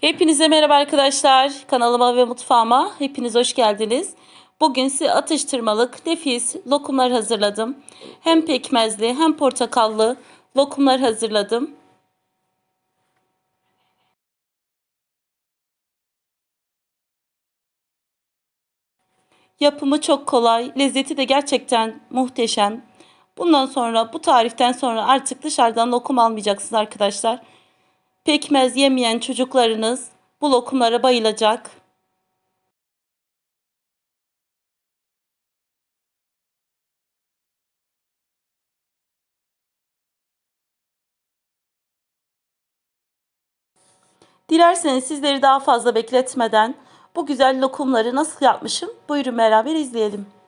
Hepinize merhaba arkadaşlar. Kanalıma ve mutfağıma hepiniz hoş geldiniz. Bugün size atıştırmalık nefis lokumlar hazırladım. Hem pekmezli hem portakallı lokumlar hazırladım. Yapımı çok kolay, lezzeti de gerçekten muhteşem. Bundan sonra bu tariften sonra artık dışarıdan lokum almayacaksınız arkadaşlar. Pekmez yemeyen çocuklarınız bu lokumlara bayılacak. Dilerseniz sizleri daha fazla bekletmeden bu güzel lokumları nasıl yapmışım buyurun beraber izleyelim.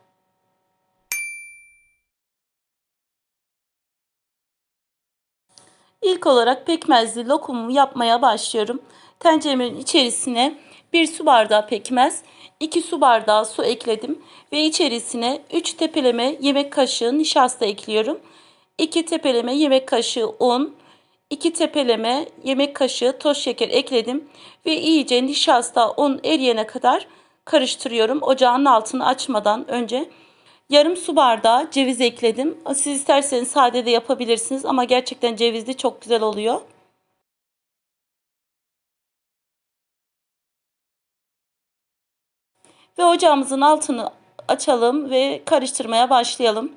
İlk olarak pekmezli lokumumu yapmaya başlıyorum. Tenceremin içerisine 1 su bardağı pekmez, 2 su bardağı su ekledim ve içerisine 3 tepeleme yemek kaşığı nişasta ekliyorum. 2 tepeleme yemek kaşığı un, 2 tepeleme yemek kaşığı toz şeker ekledim ve iyice nişasta un eriyene kadar karıştırıyorum. Ocağın altını açmadan önce yarım su bardağı ceviz ekledim. Siz isterseniz sade de yapabilirsiniz ama gerçekten cevizli çok güzel oluyor. Ve ocağımızın altını açalım ve karıştırmaya başlayalım.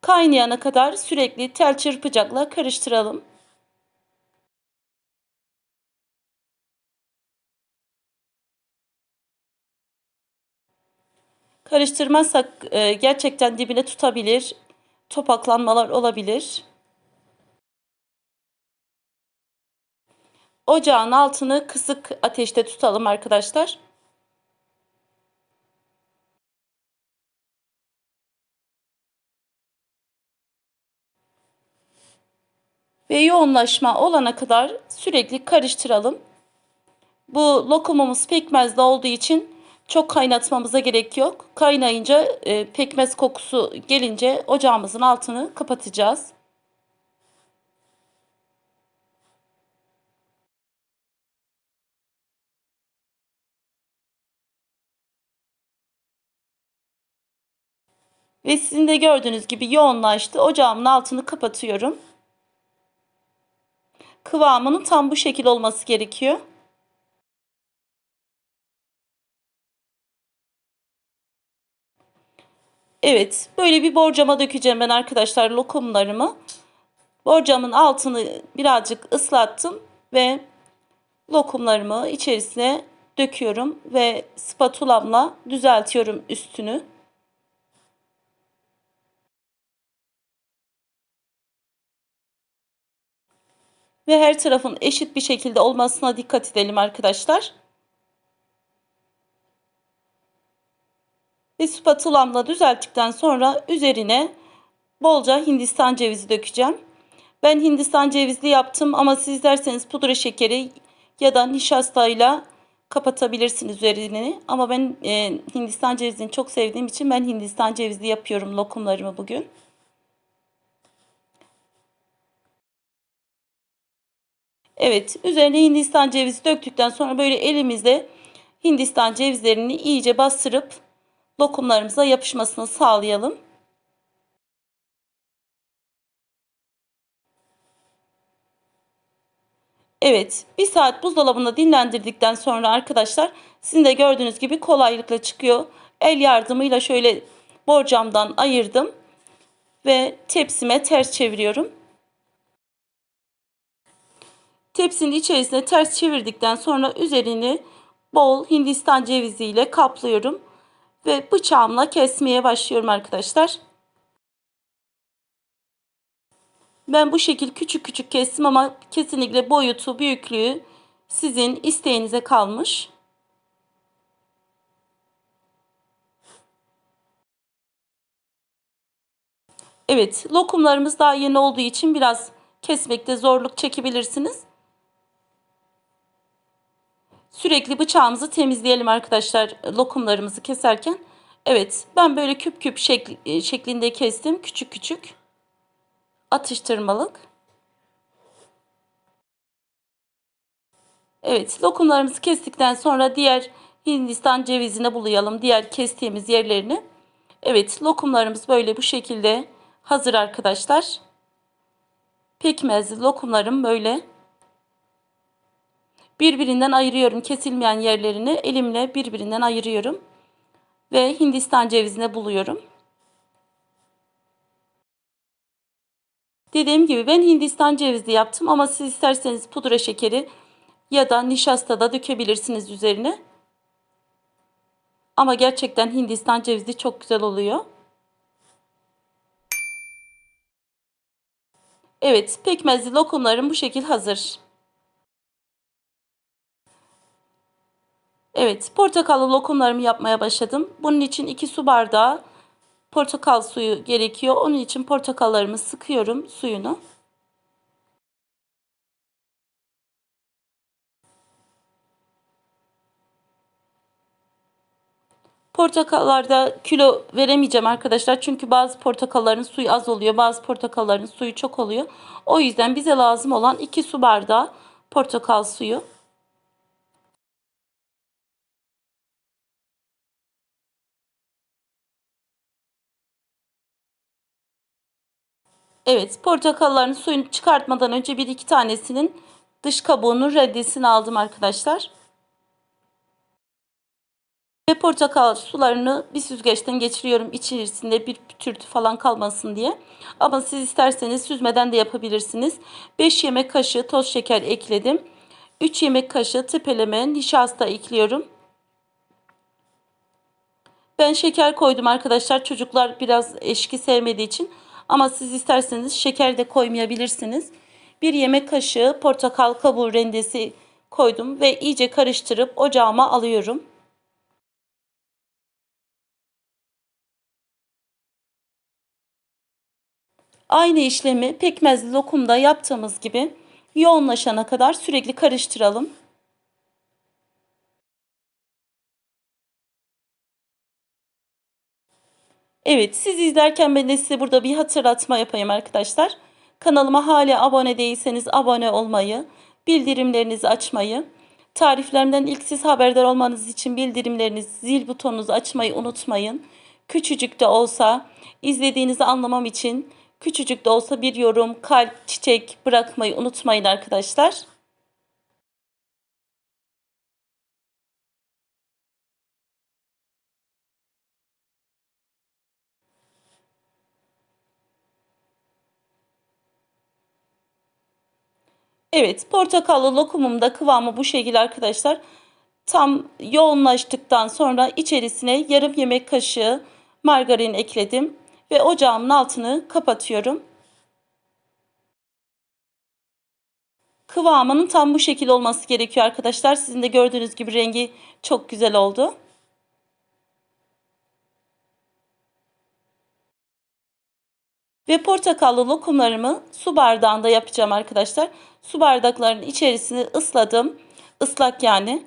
Kaynayana kadar sürekli tel çırpacakla karıştıralım. Karıştırmazsak e, gerçekten dibine tutabilir. Topaklanmalar olabilir. Ocağın altını kısık ateşte tutalım arkadaşlar. Ve yoğunlaşma olana kadar sürekli karıştıralım. Bu lokumumuz pekmezli olduğu için çok kaynatmamıza gerek yok. Kaynayınca e, pekmez kokusu gelince ocağımızın altını kapatacağız. Ve sizin de gördüğünüz gibi yoğunlaştı. Ocağımın altını kapatıyorum. Kıvamının tam bu şekil olması gerekiyor. Evet, böyle bir borcama dökeceğim ben arkadaşlar lokumlarımı. Borcamın altını birazcık ıslattım ve lokumlarımı içerisine döküyorum ve spatulamla düzeltiyorum üstünü. Ve her tarafın eşit bir şekilde olmasına dikkat edelim arkadaşlar. Ve spatulamla düzelttikten sonra üzerine bolca hindistan cevizi dökeceğim. Ben hindistan cevizli yaptım ama siz derseniz pudra şekeri ya da nişastayla kapatabilirsiniz üzerini. Ama ben e, hindistan cevizini çok sevdiğim için ben hindistan cevizli yapıyorum lokumlarımı bugün. Evet, üzerine hindistan cevizi döktükten sonra böyle elimizle hindistan cevizlerini iyice bastırıp lokumlarımıza yapışmasını sağlayalım. Evet, bir saat buzdolabında dinlendirdikten sonra arkadaşlar sizin de gördüğünüz gibi kolaylıkla çıkıyor. El yardımıyla şöyle borcamdan ayırdım ve tepsime ters çeviriyorum. Tepsinin içerisine ters çevirdikten sonra üzerini bol hindistan cevizi ile kaplıyorum ve bıçağımla kesmeye başlıyorum arkadaşlar. Ben bu şekil küçük küçük kestim ama kesinlikle boyutu, büyüklüğü sizin isteğinize kalmış. Evet, lokumlarımız daha yeni olduğu için biraz kesmekte zorluk çekebilirsiniz. Sürekli bıçağımızı temizleyelim arkadaşlar lokumlarımızı keserken. Evet ben böyle küp küp şekli, e, şeklinde kestim. Küçük küçük. Atıştırmalık. Evet, lokumlarımızı kestikten sonra diğer Hindistan cevizine bulayalım. Diğer kestiğimiz yerlerini. Evet, lokumlarımız böyle bu şekilde hazır arkadaşlar. Pekmezli lokumlarım böyle. Birbirinden ayırıyorum. Kesilmeyen yerlerini elimle birbirinden ayırıyorum. Ve Hindistan cevizine buluyorum. Dediğim gibi ben Hindistan cevizli yaptım ama siz isterseniz pudra şekeri ya da nişasta da dökebilirsiniz üzerine. Ama gerçekten Hindistan cevizi çok güzel oluyor. Evet, pekmezli lokumlarım bu şekil hazır. Evet, portakallı lokumlarımı yapmaya başladım. Bunun için 2 su bardağı portakal suyu gerekiyor. Onun için portakallarımı sıkıyorum suyunu. Portakallarda kilo veremeyeceğim arkadaşlar. Çünkü bazı portakalların suyu az oluyor. Bazı portakalların suyu çok oluyor. O yüzden bize lazım olan 2 su bardağı portakal suyu. Evet, portakalların suyunu çıkartmadan önce bir iki tanesinin dış kabuğunun reddesini aldım arkadaşlar. Ve portakal sularını bir süzgeçten geçiriyorum içerisinde bir pütürtü falan kalmasın diye. Ama siz isterseniz süzmeden de yapabilirsiniz. 5 yemek kaşığı toz şeker ekledim. 3 yemek kaşığı tepeleme nişasta ekliyorum. Ben şeker koydum arkadaşlar. Çocuklar biraz eşki sevmediği için. Ama siz isterseniz şeker de koymayabilirsiniz. Bir yemek kaşığı portakal kabuğu rendesi koydum ve iyice karıştırıp ocağıma alıyorum. Aynı işlemi pekmezli lokumda yaptığımız gibi yoğunlaşana kadar sürekli karıştıralım. Evet siz izlerken ben de size burada bir hatırlatma yapayım arkadaşlar. Kanalıma hala abone değilseniz abone olmayı, bildirimlerinizi açmayı, tariflerimden ilk siz haberdar olmanız için bildirimlerinizi, zil butonunuzu açmayı unutmayın. Küçücük de olsa izlediğinizi anlamam için küçücük de olsa bir yorum, kalp, çiçek bırakmayı unutmayın arkadaşlar. Evet, portakallı lokumum da kıvamı bu şekilde arkadaşlar. Tam yoğunlaştıktan sonra içerisine yarım yemek kaşığı margarin ekledim ve ocağımın altını kapatıyorum. Kıvamının tam bu şekil olması gerekiyor arkadaşlar. Sizin de gördüğünüz gibi rengi çok güzel oldu. Ve portakallı lokumlarımı su bardağında yapacağım arkadaşlar. Su bardaklarının içerisini ısladım. Islak yani.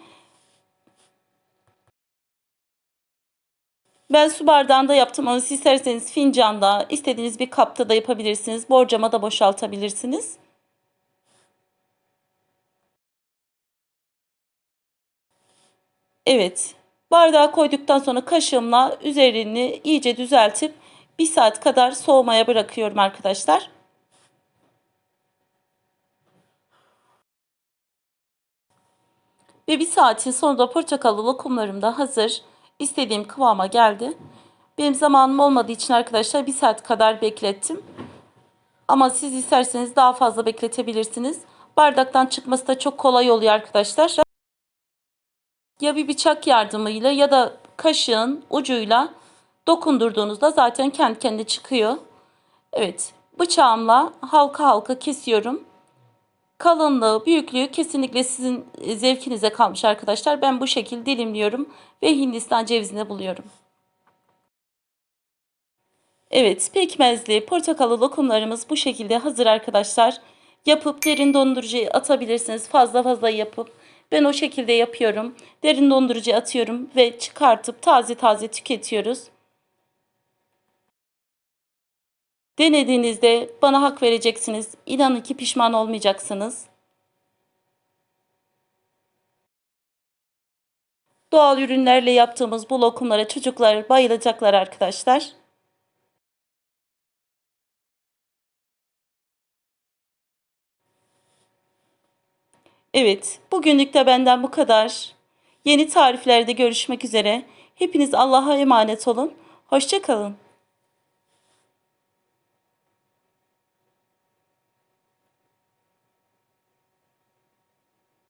Ben su bardağında yaptım ama siz isterseniz fincanda, istediğiniz bir kapta da yapabilirsiniz. Borcama da boşaltabilirsiniz. Evet. Bardağa koyduktan sonra kaşığımla üzerini iyice düzeltip bir saat kadar soğumaya bırakıyorum arkadaşlar. Ve bir saatin sonunda portakallı lokumlarım da hazır. İstediğim kıvama geldi. Benim zamanım olmadığı için arkadaşlar bir saat kadar beklettim. Ama siz isterseniz daha fazla bekletebilirsiniz. Bardaktan çıkması da çok kolay oluyor arkadaşlar. Ya bir bıçak yardımıyla ya da kaşığın ucuyla dokundurduğunuzda zaten kendi kendine çıkıyor. Evet bıçağımla halka halka kesiyorum. Kalınlığı, büyüklüğü kesinlikle sizin zevkinize kalmış arkadaşlar. Ben bu şekilde dilimliyorum ve Hindistan cevizine buluyorum. Evet, pekmezli, portakallı lokumlarımız bu şekilde hazır arkadaşlar. Yapıp derin dondurucuya atabilirsiniz. Fazla fazla yapıp ben o şekilde yapıyorum. Derin dondurucuya atıyorum ve çıkartıp taze taze tüketiyoruz. Denediğinizde bana hak vereceksiniz. İnanın ki pişman olmayacaksınız. Doğal ürünlerle yaptığımız bu lokumlara çocuklar bayılacaklar arkadaşlar. Evet, bugünlük de benden bu kadar. Yeni tariflerde görüşmek üzere. Hepiniz Allah'a emanet olun. Hoşçakalın.